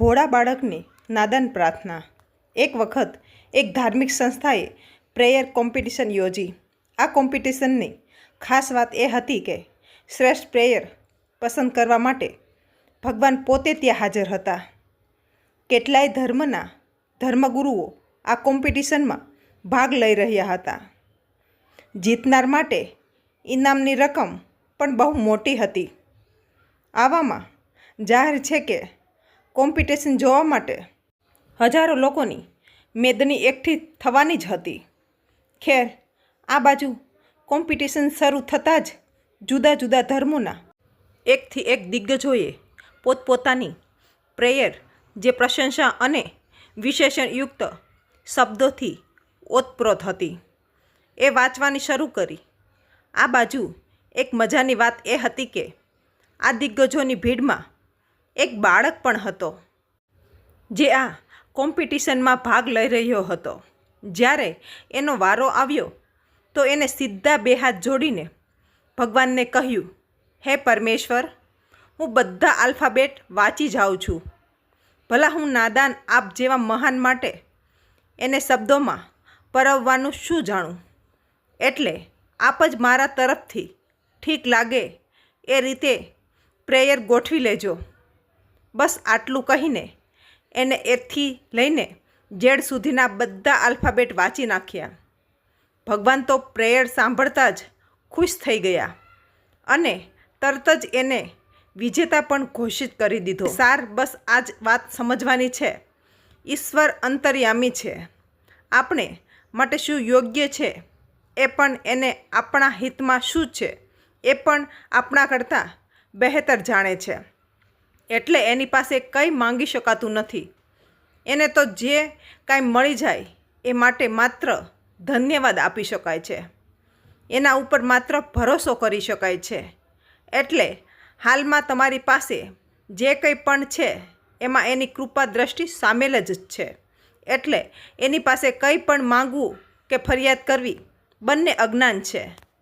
ભોળા બાળકની નાદાન પ્રાર્થના. એક વખત એક ધાર્મિક સંસ્થાએ પ્રેયર કોમ્પિટિશન યોજી. આ કોમ્પિટિશનની ખાસ વાત એ હતી કે શ્રેષ્ઠ પ્રેયર પસંદ કરવા માટે ભગવાન પોતે ત્યાં હાજર હતા. કેટલાય ધર્મના ધર્મગુરુઓ આ કોમ્પિટિશનમાં ભાગ લઈ રહ્યા હતા. જીતનાર માટે ઇનામની રકમ પણ બહુ મોટી હતી. આવામાં જાહેર છે કે કોમ્પિટિશન જોવા માટે હજારો લોકોની મેદની એકઠી થવાની જ હતી. ખેર, આ બાજુ કોમ્પિટિશન શરૂ થતાં જ જુદા જુદા ધર્મોના એકથી એક દિગ્ગજોએ પોતપોતાની પ્રેયર, જે પ્રશંસા અને વિશેષણયુક્ત શબ્દોથી ઓતપ્રોત હતી. એ વાંચવાની શરૂ કરી. આ બાજુ એક મજાની વાત એ હતી કે, આ દિગ્ગજોની ભીડમાં એક બાળક પણ હતો, જે આ કોમ્પિટિશનમાં ભાગ લઈ રહ્યો હતો. જ્યારે એનો વારો આવ્યો, તો એને સીધા બે હાથ જોડીને ભગવાનને કહ્યું, હે પરમેશ્વર, હું બધા આલ્ફાબેટ વાંચી જાઉં છું. ભલા હું નાદાન આપ જેવા મહાન માટે એને શબ્દોમાં પરવવાનું શું જાણું? એટલે આપ જ મારા તરફથી ઠીક લાગે એ રીતે પ્રેયર ગોઠવી લેજો. બસ આટલું કહીને એને એથી લઈને જેડ સુધીના બધા આલ્ફાબેટ વાંચી નાખ્યા. ભગવાન તો પ્રેયર સાંભળતા જ ખુશ થઈ ગયા અને તરત જ એને વિજેતા પણ ઘોષિત કરી દીધો. સાર, બસ આ જ વાત સમજવાની છે. ઈશ્વર અંતર્યામી છે. આપણે માટે શું યોગ્ય છે? એ પણ એને આપણા હિતમાં શું છે? એ પણ આપણા કરતાં બહેતર જાણે છે. એટલે એની પાસે કંઈ માંગી શકાતું નથી. એને તો જે કાંઈ મળી જાય એ માટે માત્ર ધન્યવાદ આપી શકાય છે. એના ઉપર માત્ર ભરોસો કરી શકાય છે. એટલે હાલમાં તમારી પાસે જે કંઈ પણ છે, એમાં એની કૃપા દ્રષ્ટિ સામેલ જ છે. એટલે એની પાસે કંઈ પણ માંગવું કે ફરિયાદ કરવી બંને અજ્ઞાન છે.